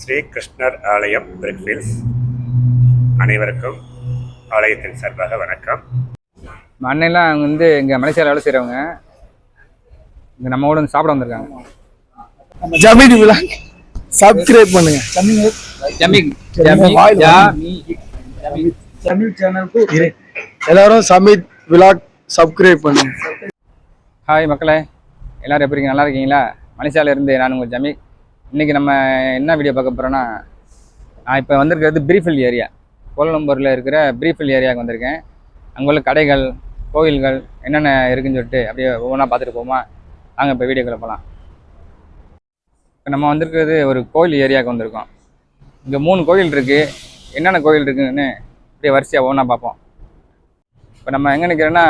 ஸ்ரீ கிருஷ்ணர் ஆலயம் பிரிக்ஃபீல்ஸ் அனைவருக்கும் ஆலயத்தின் சார்பாக வணக்கம். நம்ம அண்ணன்லாம் அவங்க வந்து இங்கே மலேசியாவில் வேலை செய்கிறவங்க இங்கே நம்ம கூட வந்து சாப்பிட வந்திருக்காங்க. ஜமீன் விழா. சப்ஸ்கிரைப் பண்ணுங்க. தமிழ் சேனலுக்கு எல்லாரும் சமீத் விலாக் சப்ஸ்கிரைப் பண்ணுங்க. ஹாய் மக்களே எல்லாரும் எப்படி இருக்கீங்க? நல்லா இருக்கீங்களா? மலேசியாவில் இருந்து நான் உங்கள் ஜமீக் இன்றைக்கி நம்ம என்ன வீடியோ பார்க்க போகிறோன்னா நான் இப்போ வந்திருக்கிறது பிரீஃபில் ஏரியா கோலம்பூரில் இருக்கிற பிரீஃபில் ஏரியாவுக்கு வந்திருக்கேன். அங்கே உள்ள கடைகள் கோயில்கள் என்னென்ன இருக்குன்னு சொல்லிட்டு அப்படியே ஒவ்வொன்றா பார்த்துட்டு போமா நாங்கள் இப்போ வீடியோக்குள்ளே போகலாம் இப்போ நம்ம வந்திருக்கிறது ஒரு கோயில் ஏரியாவுக்கு வந்திருக்கோம். இங்கே மூணு கோயில் இருக்குது என்னென்ன கோயில் இருக்குதுன்னு அப்படியே வரிசையாக ஒவ்வொன்றா பார்ப்போம். இப்போ நம்ம எங்கே நிற்கிறோன்னா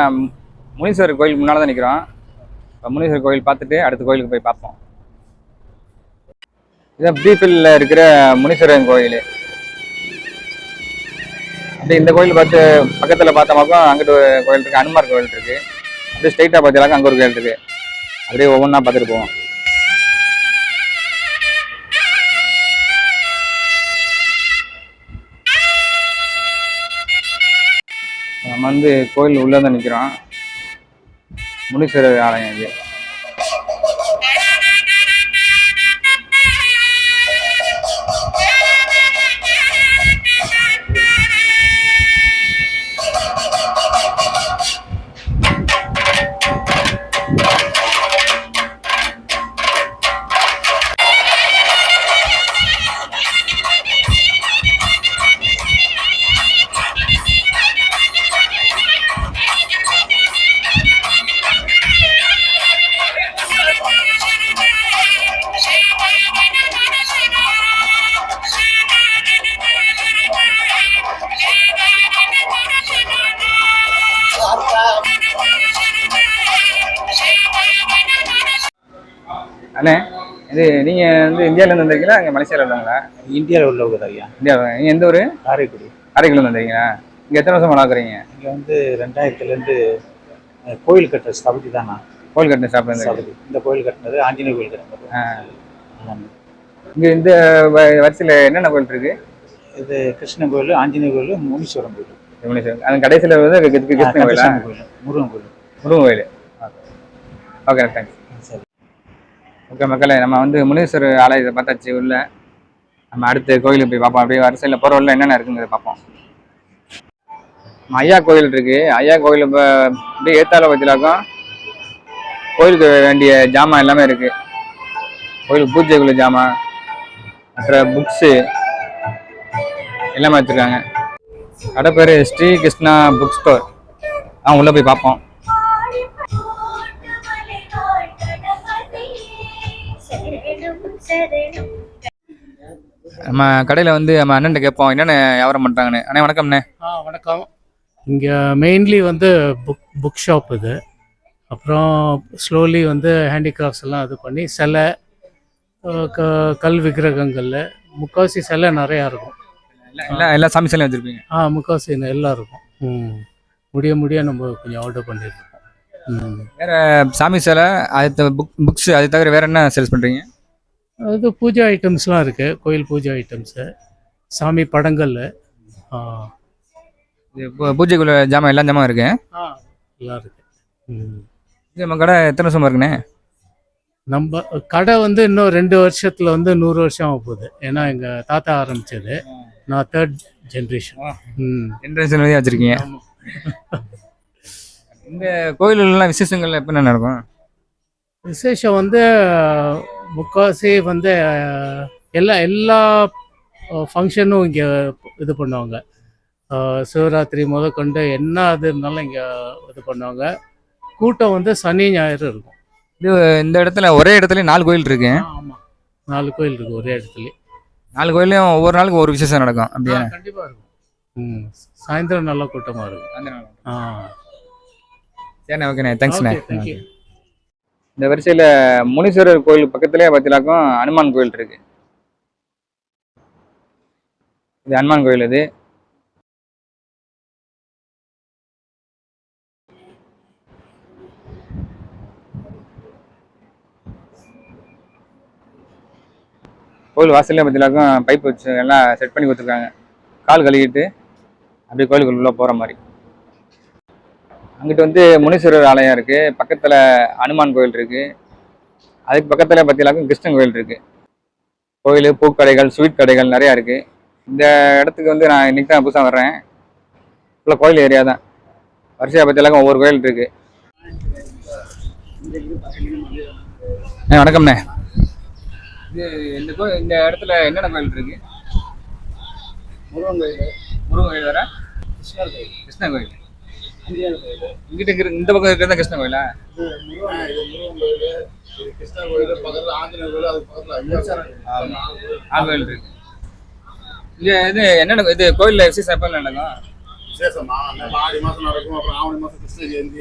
முனீஸ்வரர் கோயில் முன்னால் தான் நிற்கிறோம் இப்போ முனீஸ்வரர் கோயில் பார்த்துட்டு அடுத்த கோயிலுக்கு போய் பார்ப்போம். இதான் பீஃபில்ல இருக்கிற முனீஸ்வரன் கோயில். அப்படியே இந்த கோயில் பார்த்து பக்கத்தில் பார்த்தோமாக்கும் அங்கிட்டு ஒரு கோயில் இருக்குது அனுமார் கோயில் இருக்குது அப்படியே ஸ்ட்ரைட்டாக பார்த்தீங்களாக்கா அங்கே ஒரு கோயில் இருக்குது அப்படியே ஒவ்வொன்றா பார்த்துட்டு போவோம். நம்ம வந்து கோயில் உள்ளே தான் நிற்கிறோம் முனீஸ்வரர் ஆலயம் இது. இந்தியாவிலேருந்து வந்திருக்கீங்களா? இங்கே மலேசியாவில் உள்ளவங்களா? இந்தியாவில் உள்ளவங்க ஐயா. இந்தியா நீங்கள் எந்த ஊர்? காரைக்குடி. காரைக்குடிலேருந்து வந்திருக்கீங்களா? இங்கே எத்தனை வருஷம் வளர்க்குறீங்க இங்கே வந்து ரெண்டாயிரத்துலேருந்து கோயில் கட்டுற ஸ்தபதி தான் கோயில் கட்டின ஸ்தபதி இந்த கோயில் கட்டினது ஆஞ்சநேய கோயில் கட்டினது. இங்கே இந்த வரிசையில் என்னென்ன கோயில் இருக்கு? இது கிருஷ்ணன் கோயில் ஆஞ்சநேய கோயில் முனீஸ்வரன் கோயில். முனீஸ்வரன். அது கடைசியில் வந்து கிருஷ்ண கிருஷ்ண கோயிலா? முருகன் கோயில். முருகன் கோயில். ஓகே. தேங்க்ஸ் ஓகே மக்களே நம்ம வந்து முனீஸ்வர் ஆலயத்தை பார்த்தாச்சு உள்ள. நம்ம அடுத்து கோயிலுக்கு போய் பார்ப்போம். அப்படியே வரிசையில் போகிற உள்ள என்னென்ன இருக்குங்கிறத பார்ப்போம். ஐயா கோயில் இருக்கு. ஐயா கோயில் இப்போ அப்படியே ஏத்தால வச்சுலாக்கும் கோயிலுக்கு வேண்டிய ஜாமான் எல்லாமே இருக்கு. கோயில் பூஜைக்குள்ள ஜாமான் அப்புறம் புக்ஸு எல்லாமே வச்சுருக்காங்க. கடை பேர் ஸ்ரீ கிருஷ்ணா புக் ஸ்டோர் ஆ உள்ளே போய் பார்ப்போம். நம்ம கடையில் வந்து நம்ம அண்ணன்ட்ட கேட்போம் என்னென்ன வியாபாரம் பண்ணுறாங்கன்னு அண்ணே வணக்கம்ண்ணே. ஆ வணக்கம். இங்கே மெயின்லி வந்து புக் புக் ஷாப் இது. அப்புறம் ஸ்லோலி வந்து ஹேண்டிகிராஃப்ட்ஸ் எல்லாம் இது பண்ணி சிலை க கல் விக்கிரகங்கள்ல முக்காவாசி சிலை நிறையா இருக்கும். எல்லா எல்லா சாமி சிலையும் வச்சுருப்பீங்க. ஆ முக்காவாசி எல்லாம் இருக்கும். ம். முடிய முடிய நம்ம கொஞ்சம் ஆர்டர் பண்ணியிருக்கோம். ம். வேற சாமி சிலை அது புக் புக்ஸ் அது தவிர வேற என்ன சேல்ஸ் பண்ணுறீங்க அது பூஜை ஐட்டம்ஸ்லாம் இருக்குது கோயில் பூஜை ஐட்டம்ஸு சாமி படங்கள் பூஜைக்குள்ள ஜாமான் எல்லா ஜாமான் இருக்கு? ஆ எல்லாம் இது நம்ம கடை எத்தனை வருஷமா இருக்குண்ணே? நம்ம கடை வந்து இன்னும் ரெண்டு வருஷத்துல வந்து நூறு வருஷம் ஆக போகுது. ஏன்னா எங்க தாத்தா ஆரம்பிச்சது. நான் தேர்ட் ஜென்ரேஷன் வழியாக வச்சுருக்கீங்க. இந்த கோயிலெல்லாம் விசேஷங்கள் எப்போ நடக்கும்? விசேஷம் வந்து முக்கால்வாசி வந்து எல்லா எல்லா ஃபங்க்ஷனும் இங்கே இது பண்ணுவாங்க. சிவராத்திரி முதற்கொண்டு என்ன இது இருந்தாலும் இங்கே இது பண்ணுவாங்க. கூட்டம் வந்து சனி ஞாயிறு இருக்கும். இது இந்த இடத்துல ஒரே இடத்துல நாலு கோயில் இருக்கு. ஆமாம் நாலு கோயில் இருக்கு ஒரே இடத்துல நாலு கோயிலையும் ஒவ்வொரு நாளுக்கு ஒரு விசேஷம் நடக்கும். அப்படியே கண்டிப்பாக இருக்கும். ம் சாயந்தரம் நல்ல கூட்டமாக இருக்கும். ஆ. சரிண்ணே ஓகேண்ணே. தேங்க்ஸ்ண்ணே you. இந்த வரிசையில் முனீஸ்வரர் கோயில் பக்கத்துலேயே பார்த்திலாக்கும் ஹனுமான் கோயில் இருக்கு. இது ஹனுமான் கோயில் இது. கோயில் வாசல்லே பார்த்தீங்கன்னாக்கும் பைப் வச்சு எல்லாம் செட் பண்ணி கொடுத்துருக்காங்க. கால் கழுவிட்டு அப்படியே கோயிலுக்குள்ளே போகிற மாதிரி. அங்கிட்டு வந்து முனீஸ்வரர் ஆலயம் இருக்குது பக்கத்தில் அனுமான் கோயில் இருக்குது அதுக்கு பக்கத்தில் பார்த்தீங்கன்னாக்கும் கிருஷ்ணன் கோயில் இருக்குது கோயில் பூக்கடைகள் ஸ்வீட் கடைகள் நிறையா இருக்குது இந்த இடத்துக்கு வந்து நான் இன்னைக்கு தான் புதுசாக வர்றேன். ஃபுல்லாக கோயில் ஏரியா தான். வரிசையாக பார்த்தீங்கன்னாக்கும் ஒவ்வொரு கோயில் இருக்குது வணக்கம்ண்ணே. இது இந்த கோயில் இந்த இடத்துல என்னென்ன கோயில் இருக்கு? முருகன் கோயில். முருகன் கோயில் வேற? கிருஷ்ணர் கோயில். கிருஷ்ண கோயில் இந்தியன் கோயில். இங்கிட்ட இருக்கிற இந்த பக்கம் இருக்கிறது கிருஷ்ண கோயிலா? முருகன் கோயில் கோயில் பக்கத்தில் ஆஞ்சநேயர் கோயில் அதுக்கு பக்கத்தில் ஐயா கோயில் கோயில். கோயில் இருக்கு. இங்க இது என்னென்ன இது கோயில்ல விசேஷம் எப்போ நடக்கும் விசேஷமா ஆடி மாசம் நடக்கும்? அப்புறம் ஆவணி மாசம் கிருஷ்ண ஜெயந்தி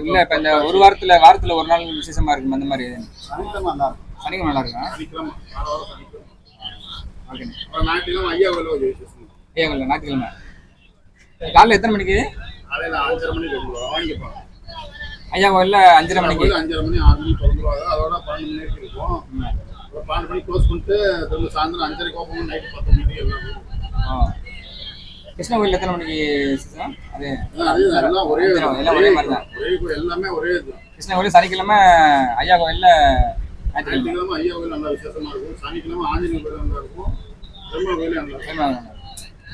இல்ல இப்ப இந்த ஒரு வாரத்துல வாரத்துல ஒரு நாள் விசேஷமா இருக்கும் அந்த மாதிரி சனிக்கிழமை நல்லா இருக்கும் சனிக்கிழமை நல்லா இருக்கும் சனிக்கிழமை. ஓகே. ஞாயிற்றுக்கிழமை ஐயா கோயில் ஏன் இல்லை ஞாயிற்றுக்கிழமை? காலைல எத்தனை மணிக்கு? காலையில் அஞ்சரை மணிக்கு வாங்கிப்போம். ஐயா கோயில்ல அஞ்சரை மணிக்கு. அஞ்சரை மணி ஆறு மணி திறந்துருவாங்க. அதோட பன்னெண்டு மணி வரைக்கும் இருக்கும் ஒரு பன்னெண்டு மணிக்கு க்ளோஸ் பண்ணிட்டு திரும்ப சாயந்தரம் அஞ்சரைக்கு ஓப்பன் நைட்டு பத்து மணிக்கு எல்லாம். கிருஷ்ண கோயில் எத்தனை மணிக்கு அது. எல்லாம் ஒரே எல்லாம் ஒரே மாதிரி தான். ஒரே கோயில், எல்லாமே ஒரே இது. கிருஷ்ண கோயில் சனிக்கிழமை ஐயா கோயில்ல ஞாயிற்றுக்கிழமை. ஐயா கோயில் நல்லா விசேஷமா இருக்கும். சனிக்கிழமை ஆஞ்சநேயர் கோயில் நல்லா இருக்கும். பெருமாள் கோயில் நல்லா இருக்கும்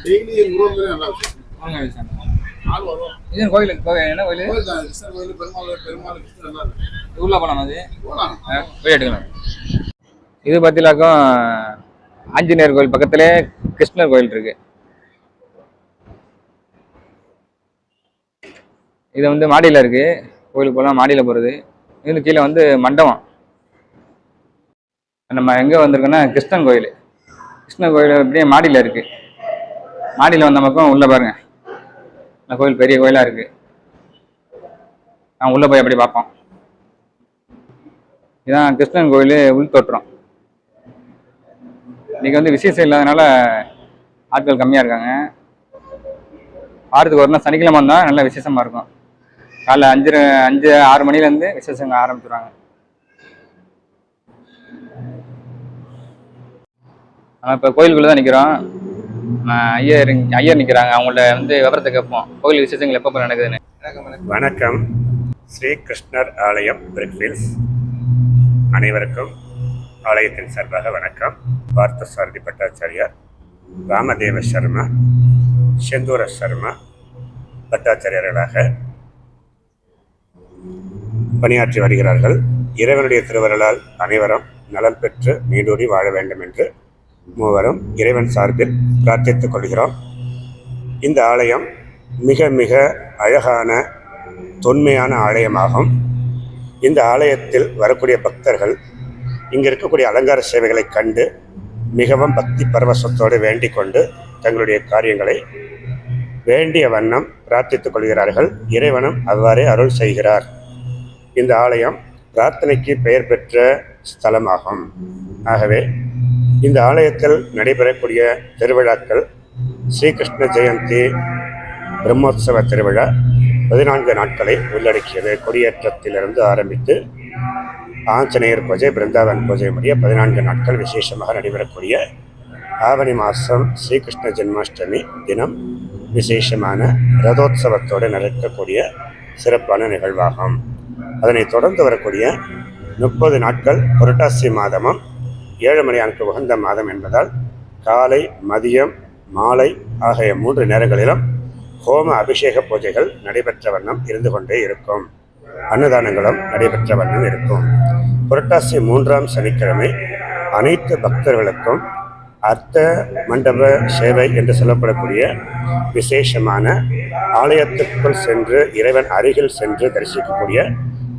டெய்லி முருகன் கோயில் நல்லா விசேஷம். இது கோயில் கோயில் என்ன கோயில்? கோயில் பெருமாள் கோயில், உள்ள போலாம் அது? போய் எடுக்கலாம். இது பார்த்தீங்கன்னாக்கும் ஆஞ்சநேயர் கோயில் பக்கத்திலே கிருஷ்ணர் கோயில் இருக்கு. இது வந்து மாடியில் இருக்கு. கோயிலுக்கு போகலாம் மாடியில் போகிறது இது கீழே வந்து மண்டபம். நம்ம எங்கே வந்திருக்கோன்னா கிருஷ்ணன் கோயில். கிருஷ்ணன் கோயில் அப்படியே மாடியில் இருக்கு. மாடியில் வந்த பக்கம் உள்ள பாருங்க. இந்த கோயில் பெரிய கோயிலாக இருக்கு. நான் உள்ளே போய் அப்படி பார்ப்போம். இதான் கிருஷ்ணன் கோயில் உள் தோற்றம். இன்னைக்கு வந்து விசேஷம் இல்லாதனால ஆட்கள் கம்மியாக இருக்காங்க. வாரத்துக்கு ஒரு நாள் சனிக்கிழமை வந்தால் நல்ல விசேஷமாக இருக்கும். காலைல அஞ்சு அஞ்சு ஆறு மணிலேருந்து விசேஷங்க ஆரம்பிச்சுடுவாங்க நம்ம இப்போ கோயிலுக்குள்ளே தான் நிற்கிறோம் ஐயர் ஐயர் நிற்கிறாங்க அவங்கள வந்து விவரத்தை கேட்போம். கோயில் விசேஷங்கள் எப்போ நடக்குதுன்னு. வணக்கம். ஸ்ரீ கிருஷ்ணர் ஆலயம் பிரிக்ஃபீல்ஸ் அனைவருக்கும் ஆலயத்தின் சார்பாக வணக்கம். பார்த்தசாரதி பட்டாச்சாரியார் ராமதேவ சர்மா செந்தூர சர்மா பட்டாச்சாரியர்களாக பணியாற்றி வருகிறார்கள். இறைவனுடைய திருவருளால் அனைவரும் நலம் பெற்று நீடூறி வாழ வேண்டும் என்று மூவரும் இறைவன் சார்பில் பிரார்த்தித்துக் கொள்கிறோம். இந்த ஆலயம் மிக மிக அழகான தொன்மையான ஆலயமாகும். இந்த ஆலயத்தில் வரக்கூடிய பக்தர்கள் இங்கே இருக்கக்கூடிய அலங்கார சேவைகளை கண்டு மிகவும் பக்தி பரவசத்தோடு வேண்டிக் கொண்டு தங்களுடைய காரியங்களை வேண்டிய வண்ணம் பிரார்த்தித்துக் கொள்கிறார்கள். இறைவனும் அவ்வாறே அருள் செய்கிறார். இந்த ஆலயம் பிரார்த்தனைக்கு பெயர் பெற்ற ஸ்தலமாகும். ஆகவே இந்த ஆலயத்தில் நடைபெறக்கூடிய திருவிழாக்கள் ஸ்ரீகிருஷ்ண ஜெயந்தி பிரம்மோத்சவ திருவிழா பதினான்கு நாட்களை உள்ளடக்கியது. கொடியேற்றத்திலிருந்து ஆரம்பித்து ஆஞ்சநேயர் பூஜை பிருந்தாவன் பூஜை முடிய பதினான்கு நாட்கள் விசேஷமாக நடைபெறக்கூடிய ஆவணி மாதம் ஸ்ரீகிருஷ்ண ஜென்மாஷ்டமி தினம் விசேஷமான ரதோத்சவத்தோடு நடக்கக்கூடிய சிறப்பான நிகழ்வாகும். அதனைத் தொடர்ந்து வரக்கூடிய முப்பது நாட்கள் புரட்டாசி மாதமும் ஏழு மணியானுக்கு உகந்த மாதம் என்பதால் காலை மதியம் மாலை ஆகிய மூன்று நேரங்களிலும் ஹோம அபிஷேக பூஜைகள் நடைபெற்ற வண்ணம் இருந்து கொண்டே இருக்கும். அன்னதானங்களும் நடைபெற்ற வண்ணம் இருக்கும். புரட்டாசி மூன்றாம் சனிக்கிழமை அனைத்து பக்தர்களுக்கும் அர்த்த மண்டப சேவை என்று சொல்லப்படக்கூடிய விசேஷமான ஆலயத்துக்குள் சென்று இறைவன் அருகில் சென்று தரிசிக்கக்கூடிய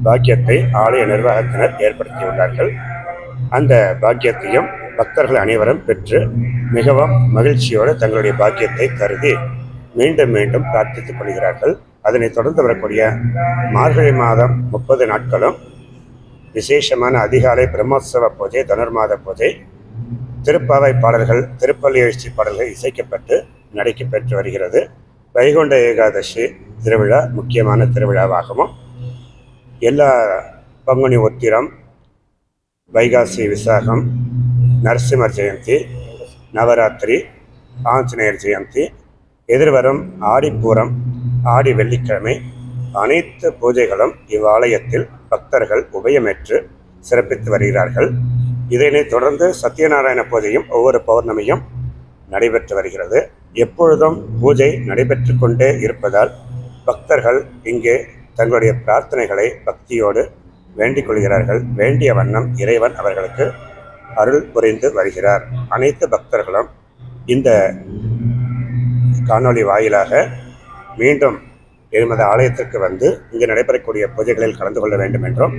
பாக்கியத்தை ஆலய நிர்வாகத்தினர் ஏற்படுத்தியுள்ளார்கள். அந்த பாக்கியத்தையும் பக்தர்கள் அனைவரும் பெற்று மிகவும் மகிழ்ச்சியோடு தங்களுடைய பாக்கியத்தை கருதி மீண்டும் மீண்டும் பிரார்த்தித்துக் கொள்கிறார்கள். அதனைத் தொடர்ந்து வரக்கூடிய மார்கழி மாதம் முப்பது நாட்களும் விசேஷமான அதிகாலை பிரம்மோற்சவ பூஜை தனுர்மாத பூஜை திருப்பாவை பாடல்கள் திருப்பள்ளி எழுச்சி பாடல்கள் இசைக்கப்பட்டு நடைக்கப்பெற்று வருகிறது. வைகுண்ட ஏகாதசி திருவிழா முக்கியமான திருவிழாவாகவும் எல்லா பங்குனி உத்திரம் வைகாசி விசாகம் நரசிம்மர் ஜெயந்தி நவராத்திரி ஆஞ்சநேயர் ஜெயந்தி எதிர்வரும் ஆடிப்பூரம் ஆடி வெள்ளிக்கிழமை அனைத்து பூஜைகளும் இவ்வாலயத்தில் பக்தர்கள் உபயமேற்று சிறப்பித்து வருகிறார்கள். இதனைத் தொடர்ந்து சத்யநாராயண பூஜையும் ஒவ்வொரு பௌர்ணமியும் நடைபெற்று வருகிறது. எப்பொழுதும் பூஜை நடைபெற்று கொண்டே இருப்பதால் பக்தர்கள் இங்கே தங்களுடைய பிரார்த்தனைகளை பக்தியோடு வேண்டிக் கொள்கிறார்கள். வேண்டிய வண்ணம் இறைவன் அவர்களுக்கு அருள் புரிந்து வருகிறார். அனைத்து பக்தர்களும் இந்த காணொளி வாயிலாக மீண்டும் எமது ஆலயத்திற்கு வந்து இங்கு நடைபெறக்கூடிய பூஜைகளில் கலந்து கொள்ள வேண்டும் என்றும்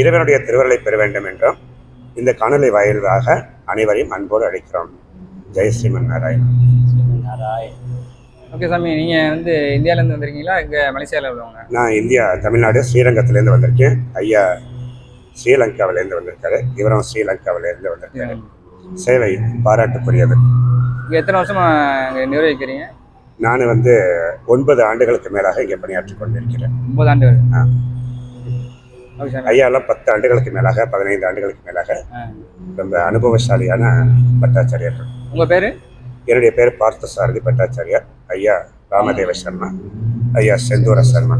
இறைவனுடைய திருவருளை பெற வேண்டும் என்றும் இந்த காணொளி வாயிலாக அனைவரையும் அன்போடு அழைக்கிறோம். ஜெய் ஸ்ரீமன் நாராயணன். நாராயண் ஓகே சாமி நீங்கள் வந்து இந்தியாவிலேருந்து வந்திருக்கீங்களா? இங்கே மலேசியாவில் உள்ளவங்க? நான் இந்தியா தமிழ்நாடு ஸ்ரீரங்கத்திலேருந்து வந்திருக்கேன். ஐயா ஸ்ரீலங்காவிலேருந்து வந்திருக்காரு. இவரும் ஸ்ரீலங்காவிலேருந்து வந்திருக்காரு. சேவை பாராட்டுக்குரியது இங்கே எத்தனை வருஷமா இங்கே நிர்வகிக்கிறீங்க? நான் வந்து ஒன்பது ஆண்டுகளுக்கு மேலாக இங்கே பணியாற்றி கொண்டிருக்கிறேன். ஒம்பது ஆண்டு ஆ. ஐயாலாம் பத்து ஆண்டுகளுக்கு மேலாக பதினைந்து ஆண்டுகளுக்கு மேலாக. ரொம்ப அனுபவசாலியான பட்டாச்சாரியர்கள். உங்கள் பேர்? என்னுடைய பேர் பார்த்தசாரதி பட்டாச்சாரியார் ஐயா ராமதேவ சர்மா. ஐயா செந்தூர சர்மா.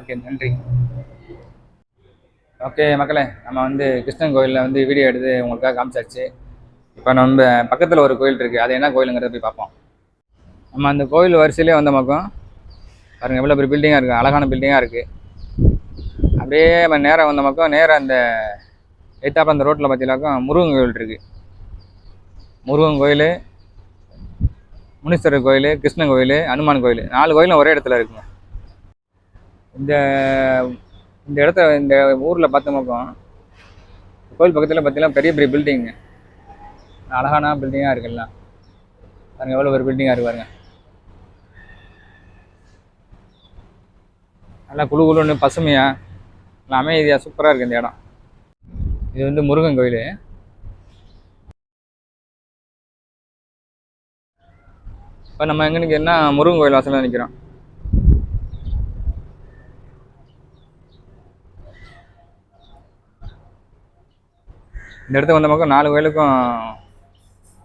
ஓகே நன்றி. ஓகே மக்களே நம்ம வந்து கிருஷ்ணன் கோயிலில் வந்து வீடியோ எடுத்து உங்களுக்காக காமிச்சாச்சு. இப்போ நம்ம பக்கத்தில் ஒரு கோயில் இருக்குது அது என்ன கோயிலுங்கிறத போய் பார்ப்போம். நம்ம அந்த கோயில் வரிசையிலே வந்த பக்கம் பாருங்கள் எவ்வளோ பெரிய பில்டிங்காக இருக்குது அழகான பில்டிங்காக இருக்குது அப்படியே நம்ம நேராக வந்த பக்கம் நேராக அந்த எத்தாப்ப அந்த ரோட்டில் பார்த்தீங்கன்னாக்கா முருகன் கோயில் இருக்குது முருகன் கோயில் முனீஸ்வரர் கோயில் கிருஷ்ணன் கோயில் அனுமான் கோயில். நாலு கோயிலும் ஒரே இடத்துல இருக்குங்க. இந்த இந்த இடத்த இந்த ஊரில் பார்த்தோம் கோயில் பக்கத்தில் பார்த்தீங்கன்னா பெரிய பெரிய பில்டிங்கு அழகான பில்டிங்காக இருக்குல்லாம் பாருங்க எவ்வளோ ஒரு பில்டிங்காக இருக்கு பாருங்க. நல்லா குழு குழுன்னு பசுமையாக நல்லா அமைதியாக சூப்பராக இருக்குது இந்த இடம். இது வந்து முருகன் கோயில். இப்போ நம்ம எங்கே நிற்கிறோம்னா முருகன் கோயில் வாசலில் நிற்கிறோம் இந்த இடத்துக்கு வந்த பக்கம் நாலு கோயிலுக்கும்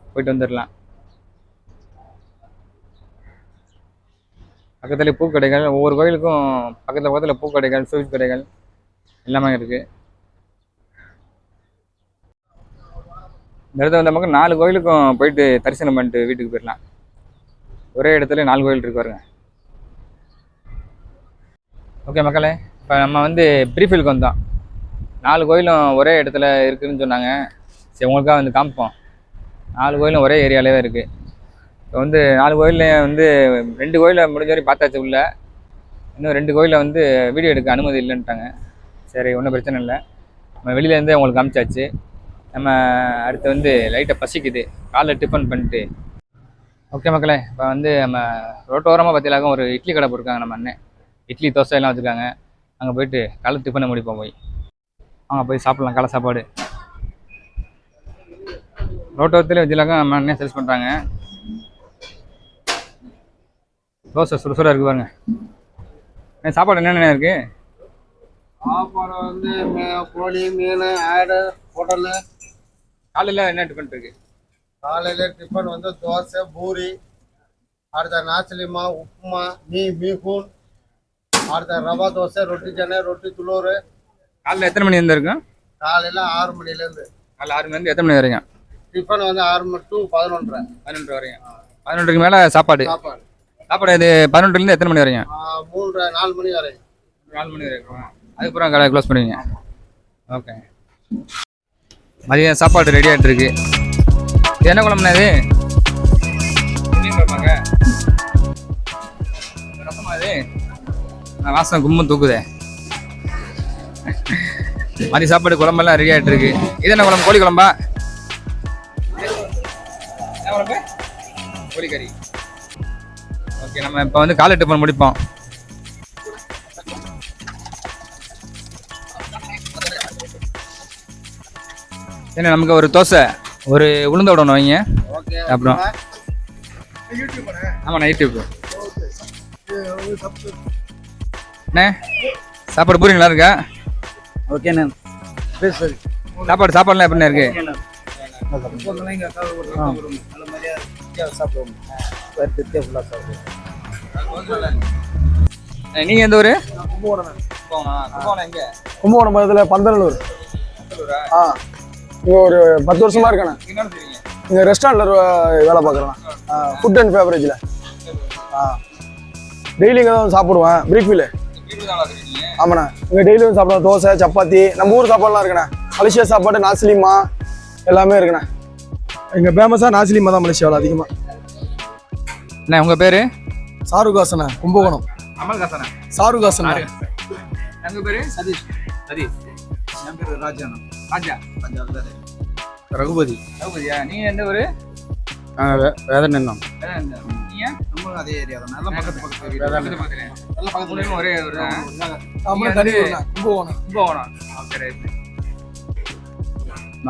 போயிட்டு வந்துடலாம் பக்கத்துலேயே பூக்கடைகள் ஒவ்வொரு கோயிலுக்கும் பக்கத்தில் பக்கத்தில் பூக்கடைகள் ஸ்வீட் கடைகள் எல்லாமே இருக்குது இந்த இடத்துல வந்த பக்கம் நாலு கோயிலுக்கும் போயிட்டு தரிசனம் பண்ணிட்டு வீட்டுக்கு போயிடலாம் ஒரே இடத்துல நாலு கோயில் இருக்கு பாருங்க. ஓகே மக்களே இப்போ நம்ம வந்து ப்ரீஃபீல்க்கு வந்தோம். நாலு கோயிலும் ஒரே இடத்துல இருக்குதுன்னு சொன்னாங்க. சரி உங்களுக்காக வந்து காமிப்போம். நாலு கோயிலும் ஒரே ஏரியாலே தான் இருக்குது இப்போ வந்து நாலு கோயில்லையும் வந்து ரெண்டு கோயிலை முடிஞ்ச வரையும் பார்த்தாச்சு உள்ள. இன்னும் ரெண்டு கோயிலில் வந்து வீடியோ எடுக்க அனுமதி இல்லைன்ட்டாங்க. சரி ஒன்றும் பிரச்சனை இல்லை. நம்ம வெளியிலேருந்தே உங்களுக்கு காமிச்சாச்சு. நம்ம அடுத்து வந்து லைட்டை பசிக்குது. காலைல டிஃபன் பண்ணிட்டு ஓகே மக்களே இப்போ வந்து நம்ம ரோட்டோரமாக பார்த்தீங்கன்னாக்க ஒரு இட்லி கடை போட்டிருக்காங்க நம்ம அண்ணன் இட்லி தோசை எல்லாம் வச்சுருக்காங்க. அங்கே போயிட்டு காலை டிஃபனை முடிப்போம் போய். வாங்க போய் சாப்பிட்லாம் காலை சாப்பாடு. ரோட்டோரத்துலேயே வச்சுலாக்க நம்ம அண்ணன் சேல்ஸ் பண்ணுறாங்க தோசை சுட சுட இருக்கு பாருங்க. சாப்பாடு என்னென்ன இருக்குது சாப்பாடு வந்து கோழி மீன் ஆடு குடல் காலையில் என்ன டிஃபன் இருக்குது காலையில் டிஃபன் வந்து தோசை பூரி அடுத்த நாச்சலிமா உப்புமா மீ மீகூன் அடுத்த ரவா தோசை ரொட்டி சென்னை ரொட்டி துளூர். காலையில் எத்தனை மணி இருந்து இருக்கும் காலையில் ஆறு மணிலேருந்து காலைல ஆறு மணிலேருந்து எத்தனை மணி வரைக்கும் டிஃபன் வந்து ஆறு மணி டு பதினொன்றரை. பதினொன்று வரைக்கும் பதினொன்றுக்கு மேலே சாப்பாடு. சாப்பாடு. சாப்பாடு இது பதினொன்றுலேருந்து எத்தனை மணி வரைக்கும் மூன்றரை நாலு மணி வரை. நாலு மணி வரைக்கும் அதுக்கப்புறம் கடை க்ளோஸ் பண்ணுவீங்க. ஓகே. மதியம் சாப்பாடு ரெடி ஆகிட்டு இருக்கு. இது என்ன குழம்புண்ணா இது? ரசமா இது? நான் வாசனை கும்பம் தூக்குதே. மதிய சாப்பாடு குழம்பெல்லாம் ரெடி ஆகிட்டு இருக்கு. இது என்ன குழம்பு? கோழி குழம்பா? என்ன குழம்பு? கோழிக்கறி. ஓகே நம்ம இப்போ வந்து காலை டிஃபன் முடிப்போம். ஏன்னா நமக்கு ஒரு தோசை. ஒரு உளுந்த விட ஒன்று வைங்க ஓகே. அப்புறம். ஆமாண்ணா யூடியூப் அண்ணே சாப்பாடு பூரி நல்லா இருக்கா? ஓகேண்ணே சாப்பாடு சாப்பாடுலாம் எப்படிண்ணே இருக்கு? நீங்க எந்த ஊரு? கும்பகோணம் பக்கத்தில் பந்தநல்லூர் ஆ. இங்கே ஒரு பத்து வருஷமா இருக்கேண்ணே இங்கே ரெஸ்டாரண்ட்டில் வேலை பார்க்குறேன். ஃபுட் அண்ட் ஃபேவரேஜில் ஆ. டெய்லி இங்கே தான் சாப்பிடுவேன் பிரீஃபில் ஆமாண்ணே. இங்கே டெய்லி வந்து சாப்பிடுவேன் தோசை சப்பாத்தி. நம்ம ஊர் சாப்பாடுலாம் இருக்குண்ணே. மலேசியா சாப்பாடு நாசிலிமா எல்லாமே இருக்குண்ணே. இங்கே ஃபேமஸாக நாசிலிமா தான் மலேசியாவில் அதிகமாக அண்ணே உங்க பேரு? சாருகாசண்ணே கும்பகோணம். அமல்காசனா சாருகாசண்ணே உங்க பேரு? சதீஷ். சதீஷ். என் பேரு ராஜா. ராஜா ரகுபதி. ரகுபதியா? நீங்க எந்த ஊரு? வேதனெண்ணம் நீங்க நம்ம அதே ஏரியா தான். நல்ல பக்கத்து பக்கத்து பக்கத்து பக்கத்துல. மூணு பேரும் ஒரே. நம்மளும் தனி கும்பகோணம் கும்பகோணம் ஓகே ரைட்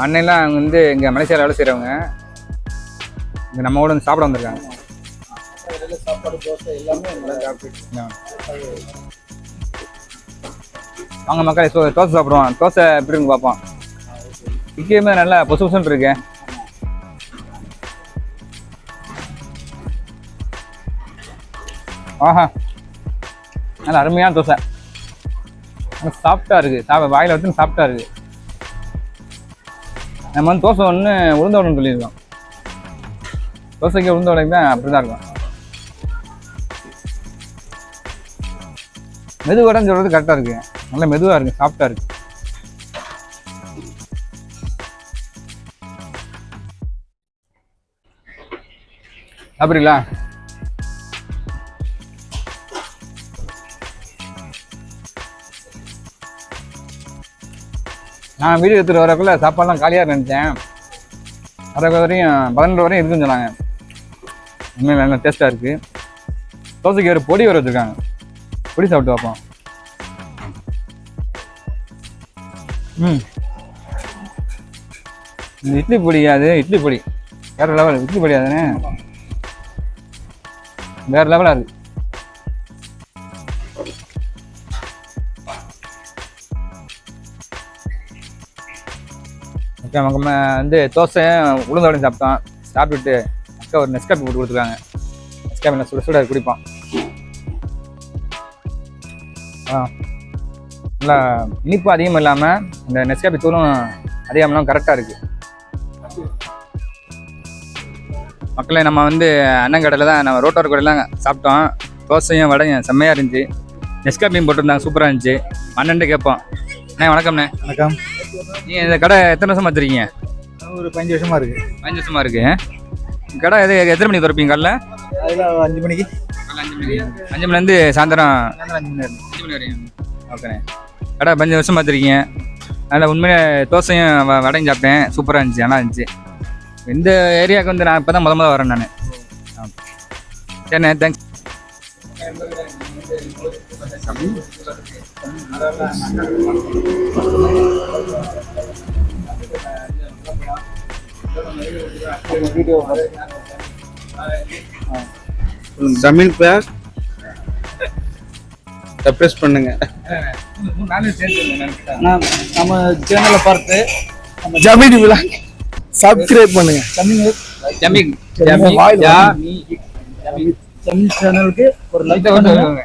அண்ணன்லாம் அவங்க வந்து இங்கே மலேசியாவில் வேலை செய்கிறவங்க இங்கே நம்ம கூட வந்து சாப்பிட வந்திருக்காங்க. வாங்க மக்களே தோசை சாப்பிடுவோம். தோசை எப்படி இருக்கு பார்ப்போம். இங்கேயுமே நல்லா பொசு பொசுன்னு இருக்கு. ஆஹா. நல்ல அருமையான தோசை. சாஃப்டா இருக்கு. சாப்ப வாயில வச்சு சாஃப்டா இருக்கு. நம்ம வந்து தோசை ஒன்று உளுந்த உடனே சொல்லியிருக்கோம். தோசைக்கு உளுந்த உடனே தான் அப்படி தான் இருக்கும். மெது வடைன்னு சொல்றது கரெக்டாக இருக்கு. நல்ல மெதுவாக இருக்கு சாஃப்டாக இருக்கு. சாப்பிட்றீங்களா? நான் வீடு எடுத்துகிட்டு வரக்குள்ள சாப்பாடுலாம் காலியாக நினச்சேன். வர வரையும் பதினெண்டு வரையும் இருக்குன்னு சொன்னாங்க. உண்மையில் நல்லா டேஸ்ட்டாக இருக்குது தோசைக்கு ஒரு பொடி வர வச்சுருக்காங்க. பொடி சாப்பிட்டு பார்ப்போம். ம். இந்த இட்லி பொடி அது இட்லி பொடி. வேறு லெவல் இட்லி பொடி அதுன்னு வேறு லெவலாக இருக்குது ஓகே நம்ம வந்து தோசை உளுந்த வடையும் சாப்பிட்டோம். சாப்பிட்டுட்டு அக்கா ஒரு நெஸ்காப்பி போட்டு கொடுத்துருக்காங்க. நெஸ்காப்பி நான் சுட சுட குடிப்போம். ஆ. நல்லா இனிப்பு அதிகம் இல்லாமல் இந்த நெஸ்காப்பி தூளும் அதிகம்லாம் கரெக்டாக இருக்குது மக்களே நம்ம வந்து அண்ணன் கடையில் தான் நம்ம ரோட்டோர் கடையில் சாப்பிட்டோம். தோசையும் வடையும் செம்மையாக இருந்துச்சு. நெஸ்காப்பியும் போட்டிருந்தாங்க சூப்பராக இருந்துச்சு. அண்ணன்ட்டு கேட்போம். அண்ணே வணக்கம்ண்ணே. வணக்கம். நீங்கள் இந்த கடை எத்தனை வருஷமா வச்சிருக்கீங்க? ஒரு பதினஞ்சு வருஷமா இருக்கு. அஞ்சு வருஷமா இருக்கு. கடை எது எத்தனை மணிக்கு திறப்பீங்க காலைல? அஞ்சு மணிக்கு. அஞ்சு மணி அஞ்சு மணிலேருந்து சாயந்தரம் அஞ்சு மணி நேரம் அஞ்சு மணி வரையும். ஓகேண்ணே. கடை அஞ்சு வருஷம் பார்த்துருக்கீங்க அதில் உண்மையிலே தோசையும் வ- வடையும் சாப்பிட்டேன். சூப்பராக இருந்துச்சு நல்லா இருந்துச்சு. இந்த ஏரியாவுக்கு வந்து நான் இப்போ தான் முத முத வரேன் நான். சரிண்ணே தேங்க்ஸ் தமிழ் பேர்? ப்ரெஸ் பண்ணுங்க நம்ம சேனலை பார்த்து ஜமீன் விழா சப்ஸ்கிரைப் பண்ணுங்க ஜமீன் ஜமீன் ஜமீன் சேனலுக்கு ஒரு லைக் வாங்க